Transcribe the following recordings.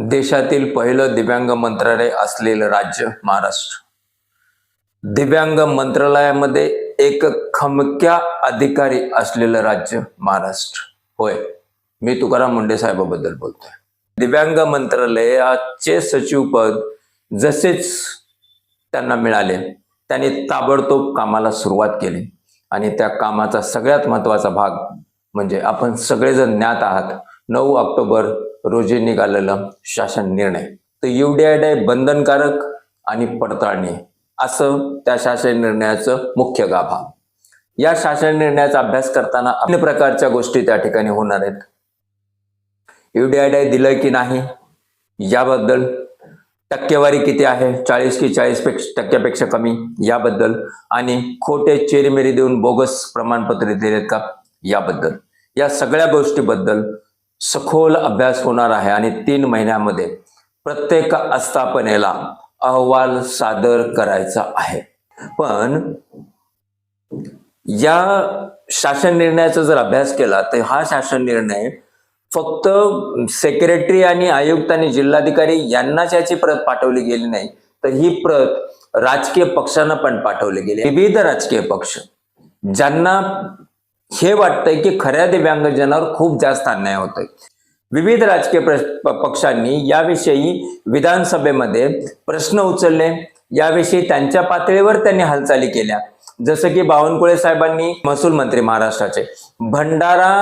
देशातील पहिलं दिव्यांग मंत्रालय असलेलं राज्य महाराष्ट्र. दिव्यांग मंत्रालयामध्ये एक खमक्या अधिकारी असलेलं राज्य महाराष्ट्र. होय मी तुकाराम मुंडे साहेबाबद्दल बोलतोय. दिव्यांग मंत्रालयाचे सचिवपद जसेच त्यांना मिळाले त्यांनी ताबडतोब कामाला सुरुवात केली. आणि त्या कामाचा सगळ्यात महत्त्वाचा भाग म्हणजे आपण सगळेजण ज्ञात आहात नऊ ऑक्टोबर रोजी निघालेला शासन निर्णय. तर युडीआयडाय बंधनकारक आणि पडताळणी. असं त्या शासन निर्णयाचं मुख्य गाभा. या शासन निर्णयाचा अभ्यास करताना अन्य प्रकारच्या गोष्टी त्या ठिकाणी होणार आहेत. युडीआयडाय दिलंय की नाही? याबद्दल टक्केवारी किती आहे? चाळीस की चाळीस टक्क्यापेक्षा कमी? याबद्दल. आणि खोटे चेरीमेरी देऊन बोगस प्रमाणपत्रे दिलेत का? याबद्दल. या सगळ्या गोष्टीबद्दल सखोल अभ्यास होणार आहे आणि तीन महिन्यामध्ये प्रत्येक आस्थापनेला अहवाल सादर करायचा आहे. पण या शासन निर्णयाचा जर अभ्यास केला तर हा शासन निर्णय फक्त सेक्रेटरी आणि आयुक्त आणि जिल्हाधिकारी यांनाच याची प्रत पाठवली गेली नाही तर ही प्रत राजकीय पक्षांना पण पाठवली गेली. विविध राजकीय पक्ष ज्यांना हे वाटतंय की खऱ्या दिव्यांगजनावर खूप जास्त अन्याय होतोय. विविध राजकीय पक्षांनी याविषयी विधानसभेमध्ये प्रश्न उचलले. याविषयी त्यांच्या पातळीवर त्यांनी हालचाली केल्या. जसं की बावनकुळे साहेबांनी महसूल मंत्री महाराष्ट्राचे. भंडारा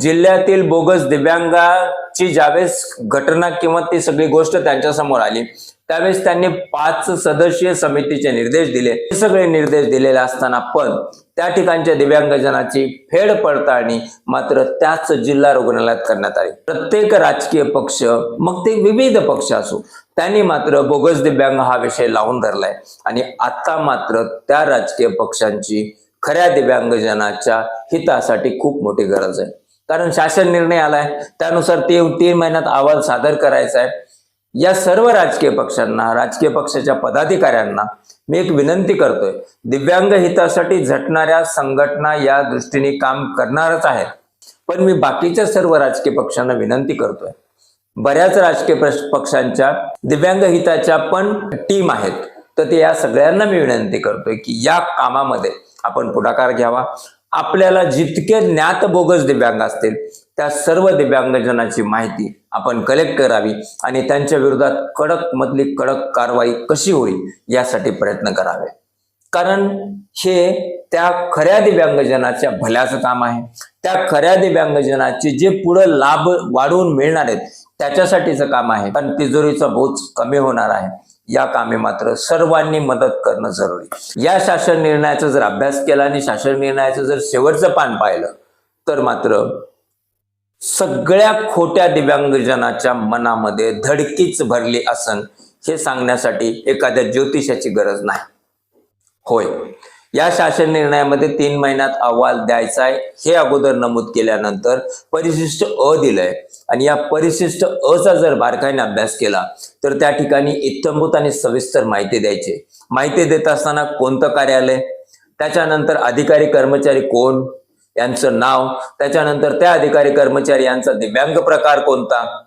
जिल्ह्यातील बोगस दिव्यांगाची ज्यावेळेस घटना किंवा ती सगळी गोष्ट त्यांच्यासमोर आली त्यावेळेस त्यांनी पाच सदस्यीय समितीचे निर्देश दिले. हे सगळे निर्देश दिलेले असताना पण त्या ठिकाणच्या दिव्यांगजनाची फेड पडताळणी मात्र त्याच जिल्हा रुग्णालयात करण्यात आली. प्रत्येक राजकीय पक्ष मग ते विविध पक्ष असो त्यांनी मात्र बोगस दिव्यांग हा विषय लावून धरलाय. आणि आता मात्र त्या राजकीय पक्षांची खऱ्या दिव्यांगजनाच्या हितासाठी खूप मोठी गरज आहे. कारण शासन निर्णय आलाय. त्यानुसार ते तीन महिन्यात अहवाल सादर करायचा आहे. या सर्व राजकीय पक्षांना राजकीय पक्षाच्या पदाधिकाऱ्यांना मी एक विनंती करतोय. दिव्यांग हितासाठी झटणाऱ्या संघटना या दृष्टीने काम करणारच आहेत. पण मी बाकीच्या सर्व राजकीय पक्षांना विनंती करतोय. बऱ्याच राजकीय पक्षांच्या दिव्यांग हिताच्या पण टीम आहेत. तर ते या सगळ्यांना मी विनंती करतोय की या कामामध्ये आपण पुढाकार घ्यावा. आपल्याला जितके ज्ञात बोगस दिव्यांग असतील त्या सर्व दिव्यांगजनाची माहिती आपण कलेक्ट करावी आणि त्यांच्या विरोधात कडक मधली कडक कारवाई कशी होईल यासाठी प्रयत्न करावे. कारण हे त्या खऱ्या दिव्यांगजनाच्या भल्याचं काम आहे. त्या खऱ्या दिव्यांगजनाचे जे पुढे लाभ वाढवून मिळणार आहेत त्याच्यासाठीचं काम आहे. कारण तिजोरीचा बोज कमी होणार आहे. या कामे मात्र सर्वांनी मदत करणं जरुरी. या शासन निर्णयाचा जर अभ्यास केला आणि शासन निर्णयाचं जर शेवटचं पान पाहिलं तर मात्र सगळ्या खोट्या दिव्यांगजनाच्या मनामध्ये धडकीच भरली असन हे सांगण्यासाठी एखाद्या ज्योतिषाची गरज नाही. होय. या शासन निर्णयामध्ये तीन महिन्यात अहवाल द्यायचा आहे हे अगोदर नमूद केल्यानंतर परिशिष्ट अ दिलंय. आणि या परिशिष्ट अचा जर बारकाईने अभ्यास केला तर त्या ठिकाणी इत्थंभूत आणि सविस्तर माहिती द्यायची. माहिती देत असताना कोणतं कार्यालय? त्याच्यानंतर अधिकारी कर्मचारी कोण? यांचं नाव. त्याच्यानंतर त्या अधिकारी कर्मचारी यांचा दिव्यांग प्रकार कोणता?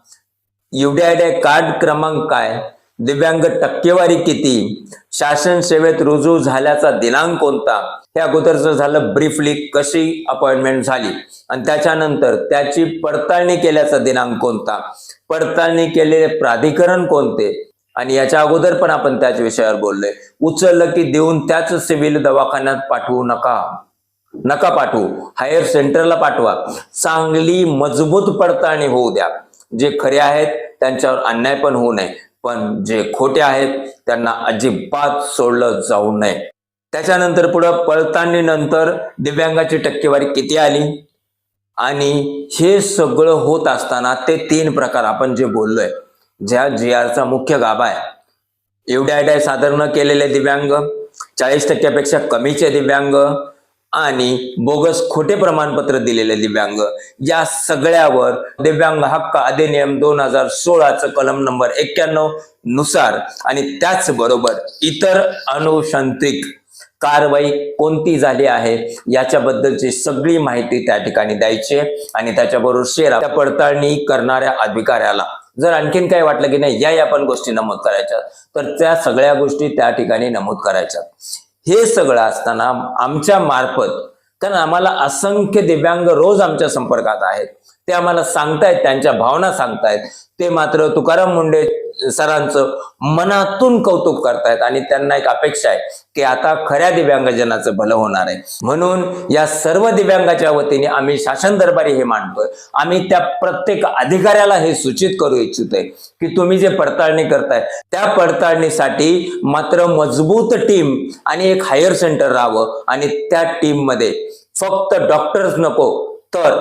युडीआयडाय कार्ड क्रमांक काय? दिव्यांग टक्केवारी किती? शासन सेवेत रुजू झाल्याचा दिनांक कोणता? हे अगोदरचं झालं ब्रीफली कशी अपॉइंटमेंट झाली? आणि त्याच्यानंतर त्याची पडताळणी केल्याचा दिनांक कोणता? पडताळणी केलेले प्राधिकरण कोणते? आणि याच्या अगोदर पण आपण त्याच विषयावर बोललोय. उचललं की देऊन त्याच सिव्हिल दवाखान्यात पाठवू नका. नका पाठवू. हायर सेंटरला पाठवा. चांगली मजबूत पडताळणी होऊ द्या. जे खरे आहेत त्यांच्यावर अन्याय पण होऊ नये. पण जे खोटे आहेत त्यांना अजिबात सोडलं जाऊ नये. त्याच्यानंतर पुढं पडताळणीनंतर दिव्यांगाची टक्केवारी किती आली? आणि हे सगळं होत असताना ते तीन प्रकार आपण जे बोललोय ज्या जी आरचा मुख्य गाभा आहे. एवढ्या सादर न केलेले दिव्यांग चाळीस टक्क्यापेक्षा कमीचे दिव्यांग आणि बोगस खोटे प्रमाणपत्र दिलेले दिव्यांग. या सगळ्यावर दिव्यांग हक्क अधिनियम दोन हजार सोळाचं कलम नंबर एक्क्याण्णवनुसार आणि त्याचबरोबर इतर अनुषंत्रिक कारवाई कोणती झाली आहे याच्याबद्दलची सगळी माहिती त्या ठिकाणी द्यायची आणि त्याच्याबरोबर शेअर त्या पडताळणी करणाऱ्या अधिकाऱ्याला. जर आणखीन काही वाटलं की नाही या या पण गोष्टी नमूद करायच्या तर त्या सगळ्या गोष्टी त्या ठिकाणी नमूद करायच्या हे सगळं असताना आमच्या मार्फत कारण आम्हाला असंख्य दिव्यांग रोज आमच्या संपर्कात आहेत. ते आम्हाला सांगतायत त्यांच्या भावना सांगतायत. ते मात्र तुकाराम मुंडे सरांचं मनातून कौतुक करतायत आणि त्यांना एक अपेक्षा आहे की आता खऱ्या दिव्यांगजनाचं भलं होणार आहे. म्हणून या सर्व दिव्यांगाच्या वतीने आम्ही शासन दरबारी हे मांडतोय. आम्ही त्या प्रत्येक अधिकाऱ्याला हे सूचित करू इच्छितोय की तुम्ही जे पडताळणी करताय त्या पडताळणीसाठी मात्र मजबूत टीम आणि एक हायर सेंटर राहावं आणि त्या टीममध्ये फक्त डॉक्टर्स नको तर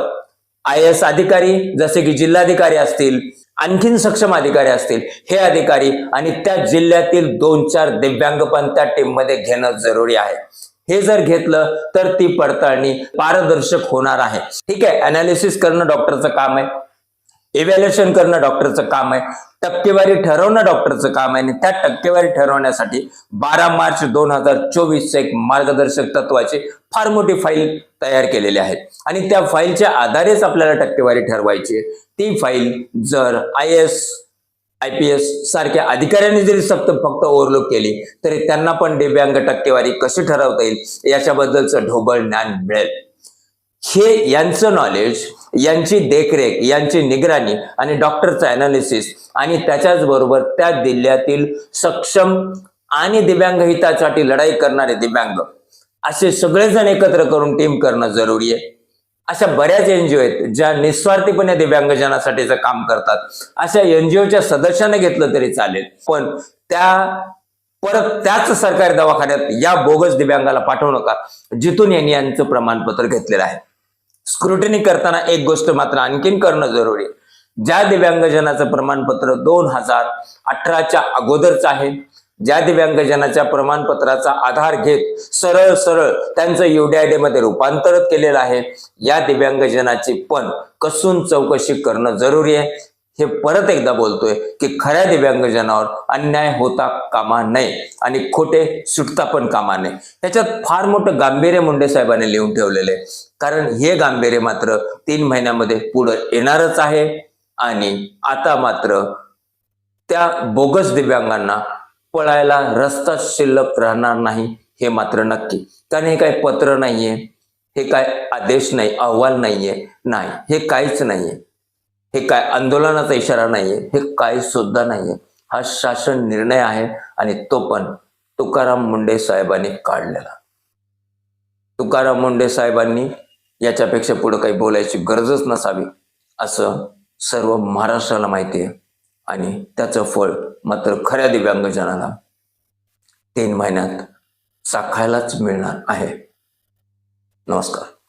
आय एस अधिकारी जसे की जिल्हाधिकारी असतील आणखीन सक्षम अधिकारी असतील हे अधिकारी आणि त्या जिल्ह्यातील दोन चार दिव्यांग पण त्या टीममध्ये घेणं जरुरी आहे. हे जर घेतलं तर ती पडताळणी पारदर्शक होणार आहे. ठीक आहे अनालिसिस करणं डॉक्टरचं काम आहे. इव्हॅल्युएशन करणं डॉक्टरचं काम आहे. टक्केवारी ठरवणं डॉक्टरचं काम आहे. आणि त्या टक्केवारी ठरवण्यासाठी बारा मार्च दोन हजार चोवीस एक मार्गदर्शक तत्वाची फार मोठी फाईल तयार केलेली आहे. आणि त्या फाईलच्या आधारेच आपल्याला टक्केवारी ठरवायची ती फाईल जर I S I P S सारख्या अधिकाऱ्यांनी जरी सक्त फक्त ओव्हरलुक केली तरी त्यांना पण दिव्यांग टक्केवारी कशी ठरवता येईल? याच्याबद्दलचं ढोबळ ज्ञान मिळेल. हे यांचं नॉलेज यांची देखरेख यांची निगराणी आणि डॉक्टरचं अनालिसिस आणि त्याच्याच बरोबर त्या जिल्ह्यातील सक्षम आणि दिव्यांग हितासाठी लढाई करणारे दिव्यांग असे सगळेजण एकत्र करून टीम करणं जरुरी आहे. अशा बऱ्याच एनजीओ आहेत ज्या निस्वार्थीपणे दिव्यांगजनासाठीचं काम करतात. अशा एनजीओच्या सदस्याने घेतलं तरी चालेल पण त्या परत त्याच सरकारी दवाखान्यात या बोगस दिव्यांगाला पाठवू नका जिथून यांनी यांचं प्रमाणपत्र घेतलेलं आहे. स्क्रुटिनी करताना एक गोष्ट मात्र आणखीन करणं जरुरी आहे. ज्या दिव्यांगजनाचं प्रमाणपत्र दोन हजार अठराच्या अगोदरचं आहे ज्या दिव्यांगजनाच्या प्रमाणपत्राचा आधार घेत सरळ सरळ त्यांचं युडीआयडी मध्ये रूपांतरित केलेलं आहे या दिव्यांगजनाची पण कसून चौकशी करणं जरुरी आहे हे परत एकदा बोलतोय की खऱ्या दिव्यांगजनावर अन्याय होता कामा नये आणि खोटे सुटता पण कामा नये. त्याच्यात फार मोठं गांभीर्य मुंडे साहेबांनी लिहून ठेवलेलं आहे. कारण हे गांभीर्य मात्र तीन महिन्यामध्ये पुढे येणारच आहे आणि आता मात्र त्या बोगस दिव्यांगांना पळायला रस्ता शिल्लक राहणार नाही हे मात्र नक्की. कारण हे काय पत्र नाहीये हे काय आदेश नाही अहवाल नाहीये नाही हे काहीच नाहीये. हे काय आंदोलनाचा इशारा नाहीये हे काही सुद्धा नाहीये. हा शासन निर्णय आहे आणि तो पण तुकाराम मुंडे साहेबांनी काढलेला. तुकाराम मुंडे साहेबांनी याच्यापेक्षा पुढे काही बोलायची गरजच नसावी असं सर्व महाराष्ट्राला माहिती आहे आणि त्याचं फळ मात्र खऱ्या दिव्यांगजनाला तीन महिन्यात चाखायलाच मिळणार आहे. नमस्कार.